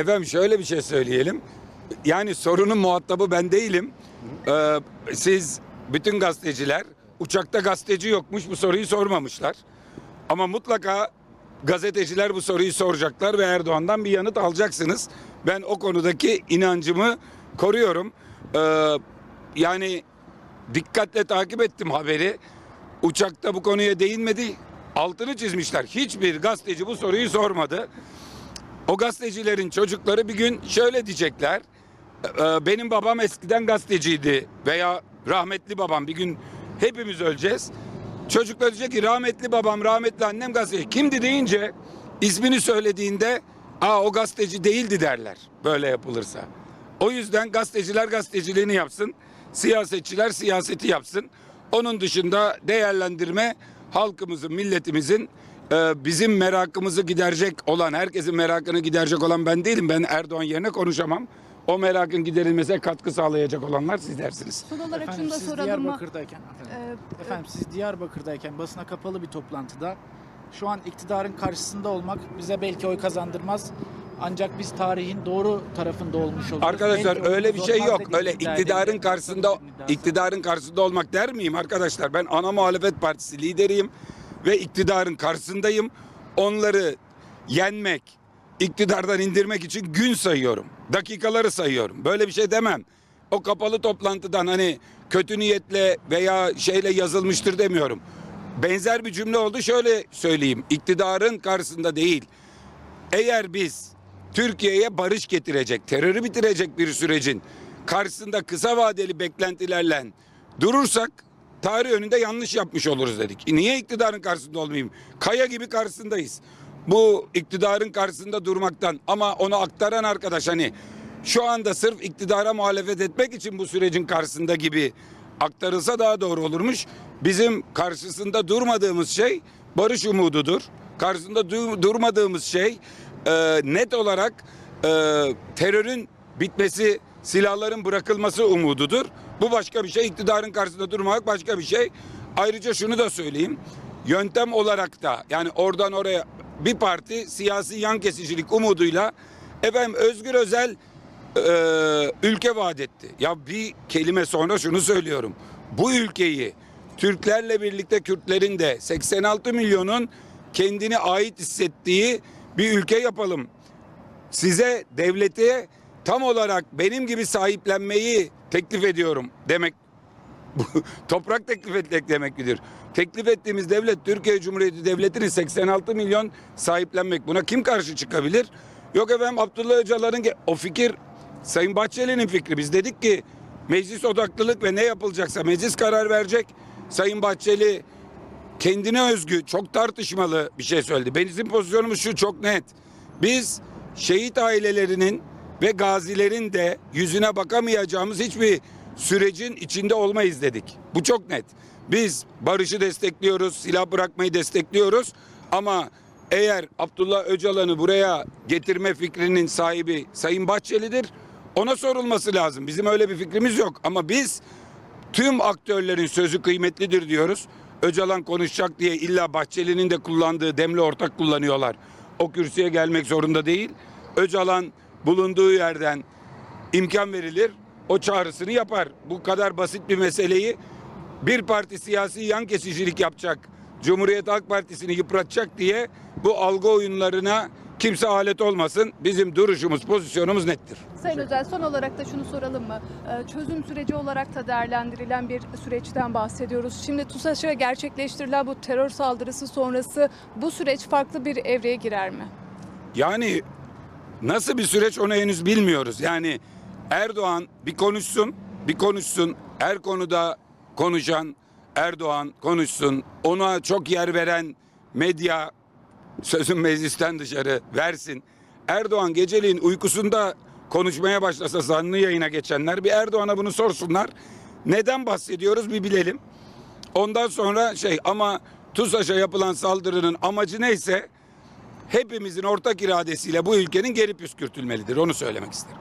efendim şöyle bir şey söyleyelim. Yani sorunun muhatabı ben değilim. Ee, siz bütün gazeteciler uçakta gazeteci yokmuş bu soruyu sormamışlar. Ama mutlaka gazeteciler bu soruyu soracaklar ve Erdoğan'dan bir yanıt alacaksınız. Ben o konudaki inancımı koruyorum. Ee, yani dikkatle takip ettim haberi. Uçakta bu konuya değinmedi. Altını çizmişler. Hiçbir gazeteci bu soruyu sormadı. O gazetecilerin çocukları bir gün şöyle diyecekler. "Ee, Benim babam eskiden gazeteciydi veya rahmetli babam bir gün hepimiz öleceğiz. Çocuklar diyecek ki rahmetli babam, rahmetli annem gazeteci. Kimdi deyince ismini söylediğinde aa o gazeteci değildi derler böyle yapılırsa. O yüzden gazeteciler gazeteciliğini yapsın, siyasetçiler siyaseti yapsın. Onun dışında değerlendirme halkımızın, milletimizin e, bizim merakımızı giderecek olan, herkesin merakını giderecek olan ben değilim. Ben Erdoğan yerine konuşamam. O merakın giderilmesine katkı sağlayacak olanlar sizlersiniz. Son olarak Efendim şunu da siz soralım? Diyarbakır'dayken, efendim, Ee, efendim siz Diyarbakır'dayken basına kapalı bir toplantıda şu an iktidarın karşısında olmak bize belki oy kazandırmaz. Ancak biz tarihin doğru tarafında olmuş oluruz. Arkadaşlar Belki öyle bir şey yok. Öyle iktidarın karşısında iktidarın karşısında olmak der miyim arkadaşlar? Ben ana muhalefet partisi lideriyim ve iktidarın karşısındayım. Onları yenmek, iktidardan indirmek için gün sayıyorum. Dakikaları sayıyorum. Böyle bir şey demem. O kapalı toplantıdan hani kötü niyetle veya şeyle yazılmıştır demiyorum. Benzer bir cümle oldu. Şöyle söyleyeyim. İktidarın karşısında değil. Eğer biz Türkiye'ye barış getirecek, terörü bitirecek bir sürecin karşısında kısa vadeli beklentilerle durursak tarih önünde yanlış yapmış oluruz dedik. Niye iktidarın karşısında olmayayım? Kaya gibi karşısındayız. Bu iktidarın karşısında durmaktan ama onu aktaran arkadaş hani şu anda sırf iktidara muhalefet etmek için bu sürecin karşısında gibi aktarılsa daha doğru olurmuş. Bizim karşısında durmadığımız şey barış umududur. Karşısında du- durmadığımız şey e, net olarak e, terörün bitmesi, silahların bırakılması umududur. Bu başka bir şey. İktidarın karşısında durmak başka bir şey. Ayrıca şunu da söyleyeyim. Yöntem olarak da yani oradan oraya bir parti siyasi yan kesicilik umuduyla efendim Özgür Özel e, ülke vaat etti. Ya bir kelime sonra şunu söylüyorum. Bu ülkeyi Türklerle birlikte Kürtlerin de 86 milyonun kendini ait hissettiği bir ülke yapalım. Size devleti tam olarak benim gibi sahiplenmeyi teklif ediyorum demek toprak teklif etmek demek midir? Teklif ettiğimiz devlet Türkiye Cumhuriyeti Devleti'ni 86 milyon sahiplenmek. Buna kim karşı çıkabilir? Yok efendim Abdullah Öcalan'ın o fikir Sayın Bahçeli'nin fikri. Biz dedik ki meclis odaklılık ve ne yapılacaksa meclis karar verecek. Sayın Bahçeli kendine özgü çok tartışmalı bir şey söyledi. Bizim pozisyonumuz şu çok net. Biz şehit ailelerinin ve gazilerin de yüzüne bakamayacağımız hiçbir sürecin içinde olmayız dedik. Bu çok net. Biz barışı destekliyoruz, silah bırakmayı destekliyoruz ama eğer Abdullah Öcalan'ı buraya getirme fikrinin sahibi Sayın Bahçeli'dir. Ona sorulması lazım. Bizim öyle bir fikrimiz yok ama biz tüm aktörlerin sözü kıymetlidir diyoruz. Öcalan konuşacak diye illa Bahçeli'nin de kullandığı demli ortak kullanıyorlar. O kürsüye gelmek zorunda değil. Öcalan bulunduğu yerden imkan verilir. O çağrısını yapar. Bu kadar basit bir meseleyi bir parti siyasi yan kesicilik yapacak. Cumhuriyet Halk Partisi'ni yıpratacak diye bu algı oyunlarına kimse alet olmasın. Bizim duruşumuz, pozisyonumuz nettir. Sayın Özel son olarak da şunu soralım mı? Ee, Çözüm süreci olarak da değerlendirilen bir süreçten bahsediyoruz. Şimdi TUSAŞ'a gerçekleştirilen bu terör saldırısı sonrası bu süreç farklı bir evreye girer mi? Yani nasıl bir süreç onu henüz bilmiyoruz. Yani Erdoğan bir konuşsun, bir konuşsun. Her konuda konuşan Erdoğan konuşsun. Ona çok yer veren medya sözün meclisten dışarı versin. Erdoğan geceliğin uykusunda konuşmaya başlasa zanlı yayına geçenler bir Erdoğan'a bunu sorsunlar. Neden bahsediyoruz bir bilelim. Ondan sonra şey ama TUSAŞ'a yapılan saldırının amacı neyse hepimizin ortak iradesiyle bu ülkenin geri püskürtülmelidir. Onu söylemek isterim.